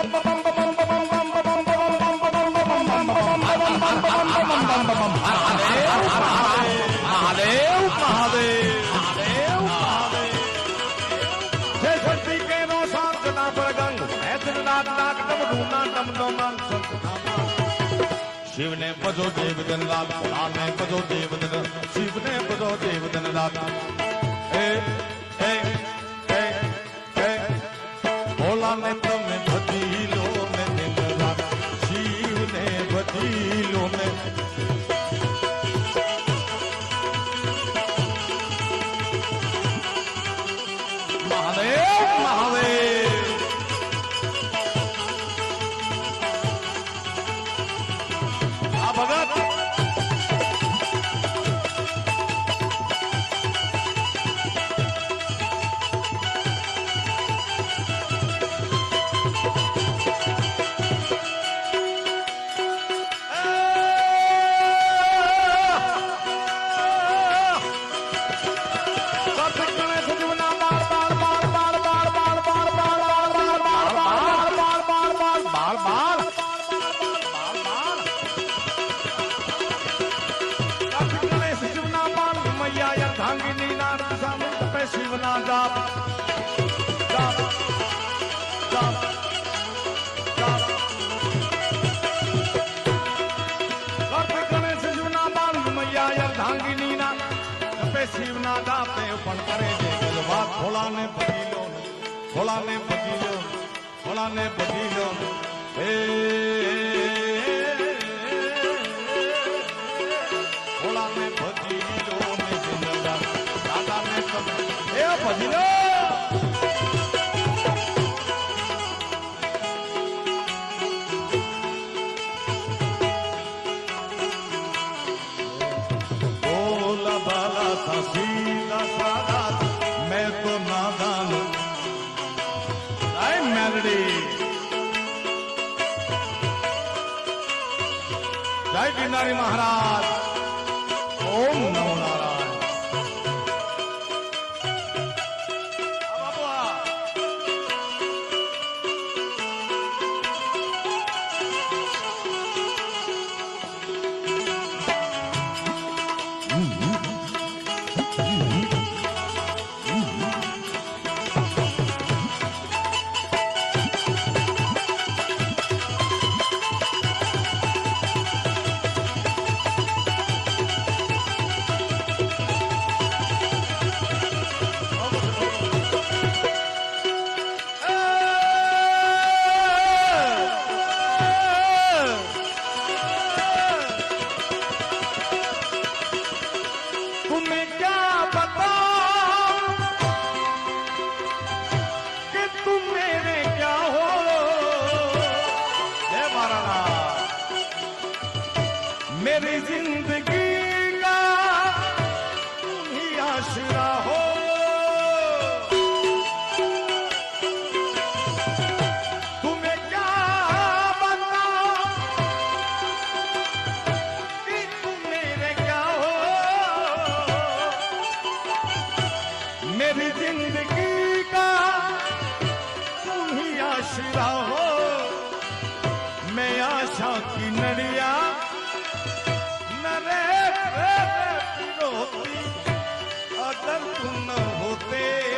शिव ने बजो देव दिन रात राम ने बजो देव दिन शिव ने बजो देव दिन रात भोला ने तुम बाल बाल। शिवना बाल। मैया या भोला ने बजीलो भोला ने बजीलो जय गिरनारी महाराज मेरी ज़िंदगी का तुम ही आसरा हो। तुम्हें क्या बताऊँ कि तुम मेरे क्या हो? मेरी ज़िंदगी का तुम ही आशरा हो। मैं आशा की नड़िया परंतु होते।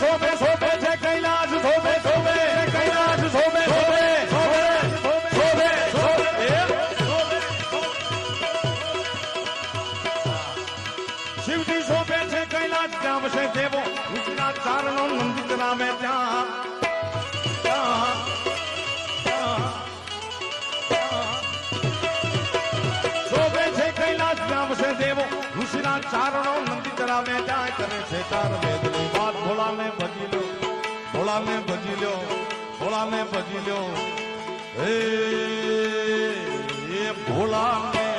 શોભે શોભે છે કૈલાશ શોભે શોભે કૈલાશ શોભે શોભે શોભે શોભે શિવજી શોભે છે કૈલાશ ત્યાં વસે દેવો ગુજરાત ચારનો મંદિર નામે ત્યાં. શોભે છે કૈલાશ ત્યાં વસે દેવો ઋષિના ચારણો નંદી ધરાવે ત્યાં. કરે છે તાર વેદ. ભોળા ને ભજી લો ભોળા ને ભજી લો ભોળા ને ભજી લો હે ભોળા ને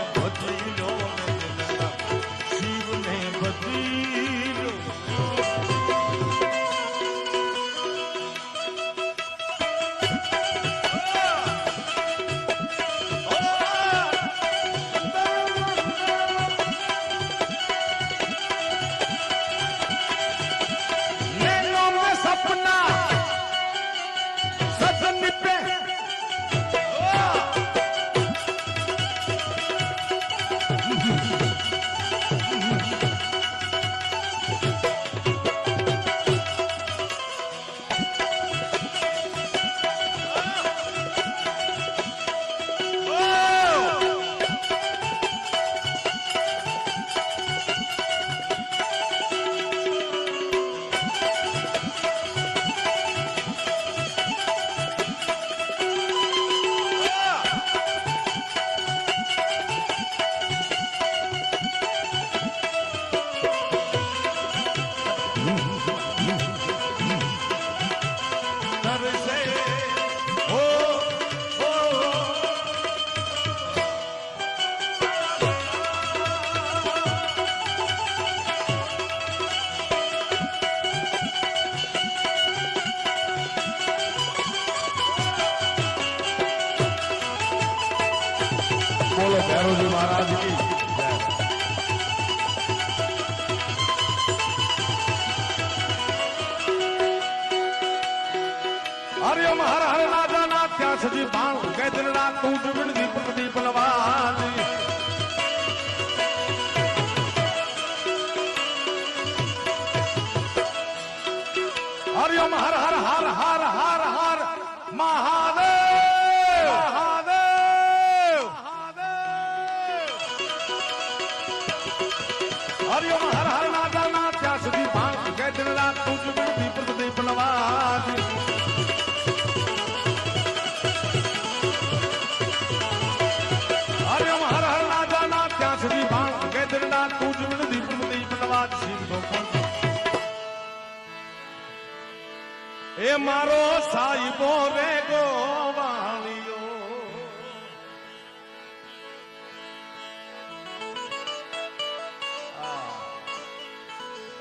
भैरव जी महाराज की। हरिओम हर हर राजा नाथ क्यास जी बाण कह दिन रात तू जुबिन दीपक दीप नवाजी हरिओम हर हर हर हर हर हर, महादेव। એ મારો સાહેબો રે ગોવા